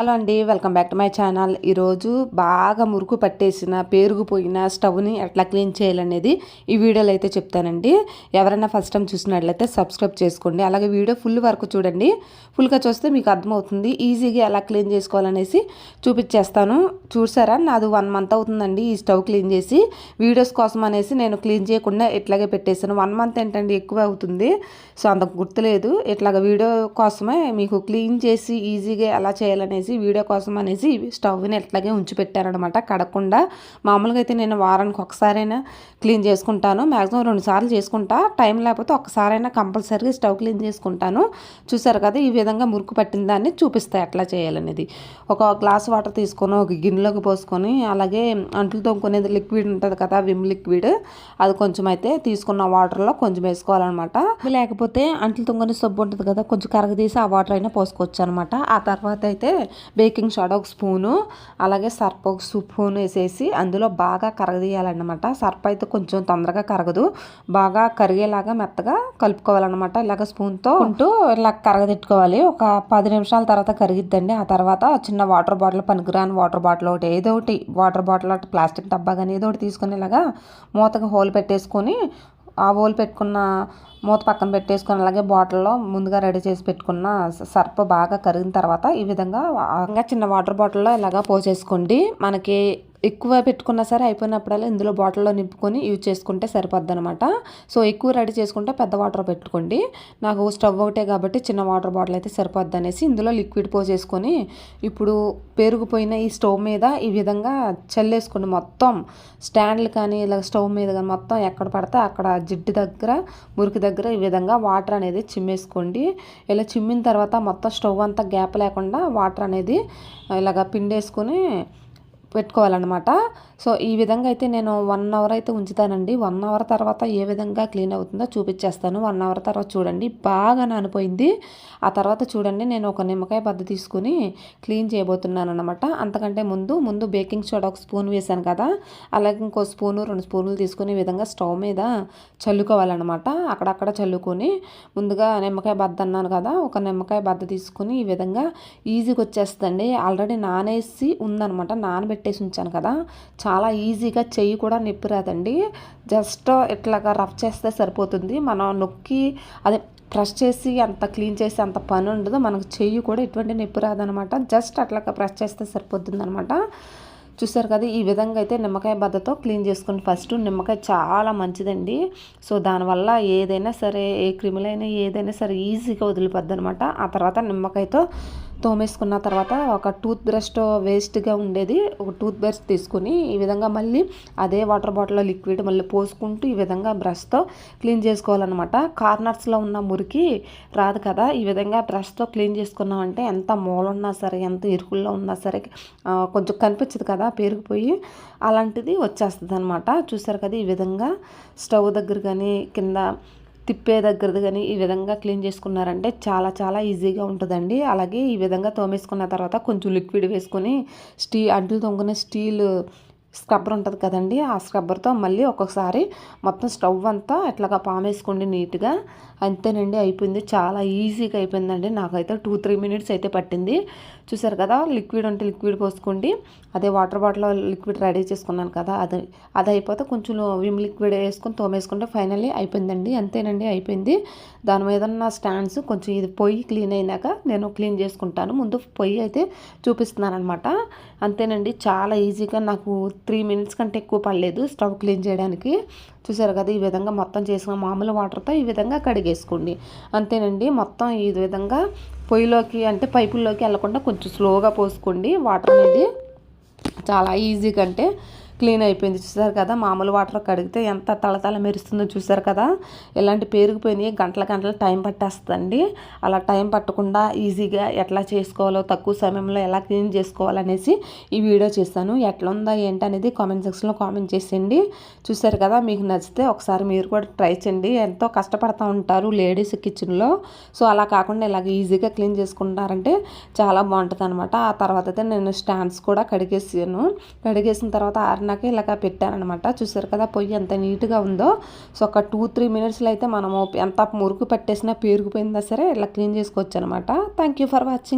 Hello అండి welcome back to my channel. ఈరోజు బాగా మురుకు పట్టేసిన పేరుగుపోయిన స్టవ్ని ఎట్లా క్లీన్ చేయాలనేది ఈ వీడియోలో అయితే చెప్తానండి. ఎవరైనా ఫస్ట్ టైం చూసినట్లయితే సబ్స్క్రైబ్ చేసుకోండి. అలాగే వీడియో ఫుల్ వరకు చూడండి. ఫుల్గా చూస్తే మీకు అర్థమవుతుంది. ఈజీగా ఎలా క్లీన్ చేసుకోవాలనేసి చూపించేస్తాను చూసారా? నాది వన్ మంత్ అవుతుందండి ఈ స్టవ్ క్లీన్ చేసి. వీడియోస్ కోసం అనేసి నేను క్లీన్ చేయకుండా ఇట్లాగే పెట్టేసాను వన్ మంత్ ఏంటండి ఎక్కువ అవుతుంది. సో అంత గుర్తులేదు. ఇట్లాగ వీడియో కోసమే మీకు క్లీన్ చేసి ఈజీగా ఎలా చేయాలనేసి అనేసి వీడియో కోసం అనేసి స్టవ్ని ఎట్లాగే ఉంచిపెట్టారనమాట కడకుండా మామూలుగా అయితే నేను వారానికి ఒకసారైనా క్లీన్ చేసుకుంటాను. మ్యాక్సిమం రెండు సార్లు చేసుకుంటా. టైం లేకపోతే ఒకసారైనా కంపల్సరీగా స్టవ్ క్లీన్ చేసుకుంటాను. చూసారు కదా ఈ విధంగా మురుకు పట్టిన దాన్ని చూపిస్తాయి ఎట్లా చేయాలనేది. ఒక గ్లాస్ వాటర్ తీసుకొని ఒక గిన్నెలోకి పోసుకొని అలాగే అంట్లు తోముకునేది లిక్విడ్ ఉంటుంది కదా విమ్ లిక్విడ్. అది కొంచెం అయితే తీసుకున్న వాటర్లో కొంచెం వేసుకోవాలన్నమాట. లేకపోతే అంట్లు తొంగని సబ్బు ఉంటుంది కదా కొంచెం కరగదీసి ఆ వాటర్ అయినా పోసుకోవచ్చు అనమాట ఆ తర్వాత అయితే బేకింగ్ సోడా ఒక స్పూను అలాగే సర్ఫ్ ఒక స్పూన్ వేసేసి అందులో బాగా కరగదీయాలన్నమాట. సర్ఫ్ అయితే కొంచెం తొందరగా కరగదు. బాగా కరిగేలాగా మెత్తగా కలుపుకోవాలన్నమాట. ఇలాగ స్పూన్తో ఉంటూ ఇలా కరగదిట్టుకోవాలి. ఒక పది నిమిషాల తర్వాత కరిగిద్దండి. ఆ తర్వాత చిన్న వాటర్ బాటిల్ పనికిరాని వాటర్ బాటిల్ ఒకటి ఏదో ఒకటి వాటర్ బాటిల్ ఒకటి ప్లాస్టిక్ డబ్బా కానీ ఏదో ఒకటి తీసుకునేలాగా మూతగా హోల్ పెట్టేసుకొని ఆ ఓలు పెట్టుకున్న మూత పక్కన పెట్టేసుకొని అలాగే బాటిల్లో ముందుగా రెడీ చేసి పెట్టుకున్న సర్ప బాగా కరిగిన తర్వాత ఈ విధంగా చిన్న వాటర్ బాటిల్లో ఇలాగా పోసేసుకోండి. మనకి ఎక్కువ పెట్టుకున్నా సరే అయిపోయినప్పుడల్లా ఇందులో బాటిల్లో నింపుకొని యూజ్ చేసుకుంటే సరిపోద్ది అనమాట సో ఎక్కువ రెడీ చేసుకుంటే పెద్ద వాటర్ పెట్టుకోండి. నాకు స్టవ్ ఒకటే కాబట్టి చిన్న వాటర్ బాటిల్ అయితే సరిపోద్ది అనేసి ఇందులో లిక్విడ్ పోసేసుకొని ఇప్పుడు పెరుగుపోయిన ఈ స్టవ్ మీద ఈ విధంగా చల్లేసుకోండి మొత్తం స్టాండ్లు కానీ ఇలా స్టవ్ మీద కానీ మొత్తం ఎక్కడ పడితే అక్కడ జిడ్డు దగ్గర మురికి దగ్గర ఈ విధంగా వాటర్ అనేది చిమ్మేసుకోండి. ఇలా చిమ్మిన తర్వాత మొత్తం స్టవ్ అంతా గ్యాప్ లేకుండా వాటర్ అనేది ఇలాగ పిండేసుకొని పెట్టుకోవాలన్నమాట. సో ఈ విధంగా అయితే నేను వన్ అవర్ అయితే ఉంచుతానండి. వన్ అవర్ తర్వాత ఏ విధంగా క్లీన్ అవుతుందో చూపించేస్తాను వన్ అవర్ తర్వాత చూడండి. బాగా నానిపోయింది ఆ తర్వాత చూడండి నేను ఒక నిమ్మకాయ బద్ద తీసుకుని క్లీన్ చేయబోతున్నాను అనమాట అంతకంటే ముందు ముందు బేకింగ్ సోడా ఒక స్పూన్ వేసాను కదా. అలాగే ఇంకో స్పూను రెండు స్పూన్లు తీసుకుని ఈ విధంగా స్టవ్ మీద చల్లుకోవాలన్నమాట. అక్కడక్కడ చల్లుకొని ముందుగా నిమ్మకాయ బద్ద అన్నాను కదా ఒక నిమ్మకాయ బద్ద తీసుకుని ఈ విధంగా ఈజీగా వచ్చేస్తుందండి. ఆల్రెడీ నానేసి ఉందనమాట నానబెట్టేసి ఉంచాను కదా. చాలా ఈజీగా చెయ్యి కూడా నొప్పి రాదండి జస్ట్ ఇట్లాగా రఫ్ చేస్తే సరిపోతుంది. మనం నొక్కి అదే ప్రెస్ చేసి అంత క్లీన్ చేసి అంత పని ఉండదు. మనకు చెయ్యి కూడా ఎటువంటి నొప్పి రాదనమాట. జస్ట్ అట్లాగా ప్రెస్ చేస్తే సరిపోతుంది అనమాట చూసారు కదా ఈ విధంగా అయితే నిమ్మకాయ బద్దతో క్లీన్ చేసుకుని ఫస్ట్ నిమ్మకాయ చాలా మంచిదండి. సో దానివల్ల ఏదైనా సరే ఏ క్రిములైనా ఏదైనా సరే ఈజీగా వదిలిపోద్ది అనమాట ఆ తర్వాత నిమ్మకాయతో తోమేసుకున్న తర్వాత ఒక టూత్ బ్రష్ వేస్ట్గా ఉండేది. ఒక టూత్ బ్రష్ తీసుకుని ఈ విధంగా మళ్ళీ అదే వాటర్ బాటిల్లో లిక్విడ్ మళ్ళీ పోసుకుంటూ ఈ విధంగా బ్రష్తో క్లీన్ చేసుకోవాలన్నమాట. కార్నర్స్లో ఉన్న మురికి రాదు కదా. ఈ విధంగా బ్రష్తో క్లీన్ చేసుకున్నామంటే ఎంత మూలున్నా సరే ఎంత ఇరుకుల్లో ఉన్నా సరే కొంచెం కనిపించదు కదా పేరుకుపోయి అలాంటిది వచ్చేస్తుంది అనమాట చూసారు కదా ఈ విధంగా స్టవ్ దగ్గర కానీ కింద తిప్పే దగ్గరది కానీ ఈ విధంగా క్లీన్ చేసుకున్నారంటే చాలా చాలా ఈజీగా ఉంటుందండి. అలాగే ఈ విధంగా తోమేసుకున్న తర్వాత కొంచెం లిక్విడ్ వేసుకొని స్టీ అంట్లు తొంగునే స్టీల్ స్క్రబ్బర్ ఉంటుంది కదండి ఆ స్క్రబ్బర్తో మళ్ళీ ఒక్కొక్కసారి మొత్తం స్టవ్ అంతా ఎట్లాగా పామేసుకోండి నీట్గా. అంతేనండి అయిపోయింది. చాలా ఈజీగా అయిపోయిందండి. నాకైతే టూ త్రీ మినిట్స్ అయితే పట్టింది. చూసారు కదా లిక్విడ్ అంటే లిక్విడ్ పోసుకోండి. అదే వాటర్ బాటిల్లో లిక్విడ్ రెడీ చేసుకున్నాను కదా అది అది అయిపోతే కొంచెం విమ్ లిక్విడ్ వేసుకొని తోమేసుకుంటే ఫైనల్లీ అయిపోయిందండి. అంతేనండి అయిపోయింది. దాని మీద ఉన్న స్టాండ్స్ కొంచెం ఇది పొయ్యి క్లీన్ అయినాక నేను క్లీన్ చేసుకుంటాను. ముందు పొయ్యి అయితే చూపిస్తున్నాను అనమాట అంతేనండి చాలా ఈజీగా నాకు త్రీ మినిట్స్ కంటే ఎక్కువ పడలేదు స్టవ్ క్లీన్ చేయడానికి. చూసారు కదా ఈ విధంగా మొత్తం చేసిన మామూలు వాటర్తో ఈ విధంగా కడిగేసుకోండి. అంతేనండి మొత్తం ఈ విధంగా పొయ్యిలోకి అంటే పైపుల్లోకి వెళ్ళకుండా కొంచెం స్లోగా పోసుకోండి. వాటర్ అనేది చాలా ఈజీగా అంటే క్లీన్ అయిపోయింది చూసారు కదా? మామూలు వాటర్ కడిగితే ఎంత తలతల మెరుస్తుందో చూసారు కదా? ఇలాంటి పేరుకుపోయింది గంటల గంటల టైం పట్టేస్తుందండి. అలా టైం పట్టకుండా ఈజీగా ఎట్లా చేసుకోవాలో తక్కువ సమయంలో ఎలా క్లీన్ చేసుకోవాలనేసి ఈ వీడియో చేశాను. ఎట్లా ఉందా ఏంటి అనేది కామెంట్ సెక్షన్లో కామెంట్ చేసేయండి. చూసారు కదా మీకు నచ్చితే ఒకసారి మీరు కూడా ట్రై చేయండి. ఎంతో కష్టపడుతూ ఉంటారు లేడీస్ కిచెన్లో. సో అలా కాకుండా ఇలాగ ఈజీగా క్లీన్ చేసుకుంటారంటే చాలా బాగుంటుంది అనమాట ఆ తర్వాత అయితే నేను స్టాండ్స్ కూడా కడిగేసాను. కడిగేసిన తర్వాత ఆరిన నాకు ఇలాగ పెట్టానమాట చూసారు కదా పొయ్యి ఎంత నీట్గా ఉందో. సో ఒక టూ త్రీ మినిట్స్లో అయితే మనము ఎంత మురుకు పట్టేసినా పేరుకుపోయిందా సరే ఇలా క్లీన్ చేసుకోవచ్చు అనమాట థ్యాంక్ యూ ఫర్ వాచింగ్.